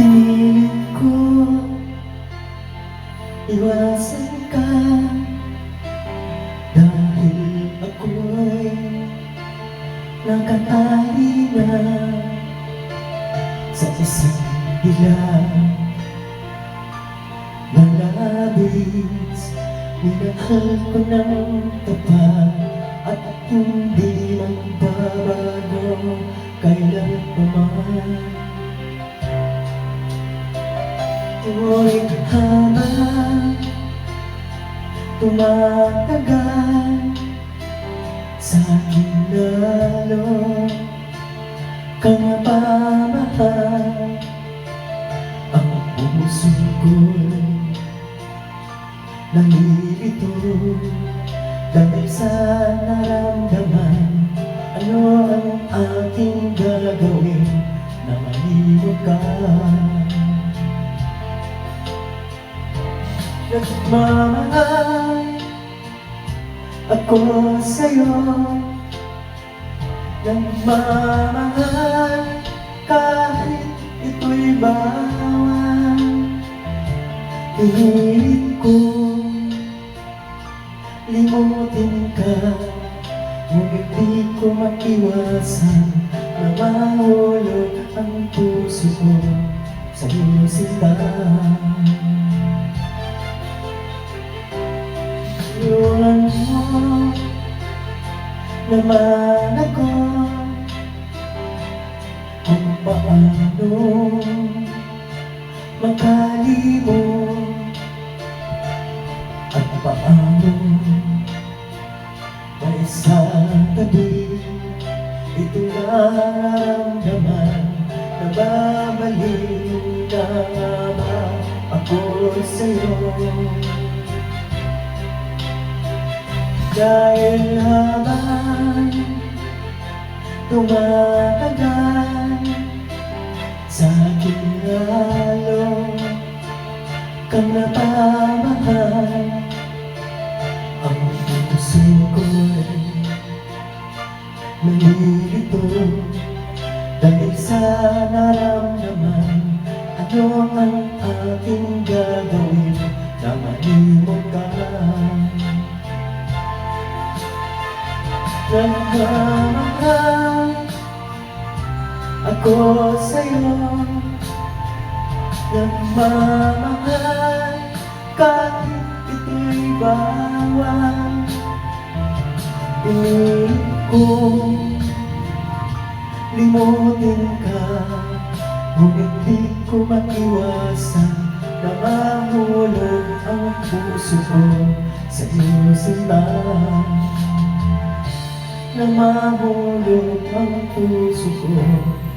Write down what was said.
Piling ko Iwasan ka. Dahil ako'y Nakatali na Sa isang bilang Malabis Minahal ko ng tapat At hindi Ngunit habang tumatagal. Sa akin lalo kang napamahal. Ang puso ko'y nalilito. Dahil sa naramdaman Ano ang aking gagawin na maligo ka Nagmamahal ako sa'yo. Nagmamahal kahit ito'y bawal. Pilit ko limutin ka Ngunit di ko maiwasan na mahulog ang puso ko. Sa iyong sinta naman ako kung paano makalimot at paano may sa tabi ito nararamdaman. Na babalik na ba ako sa'yo? Dahil habang tumatagal sa akin lalo kang napamahal. Ang puso ko'y nalilito. Dahil sa naramdaman ano ang aking gagawin na malimot ka Nagmamahal ako sa'yo Nagmamahal kahit ito'y bawal. Pinilit kong limutin ka Ngunit di ko maiwasan na mahulog ang puso ko sa iyong sinta na mahulog ang puso ko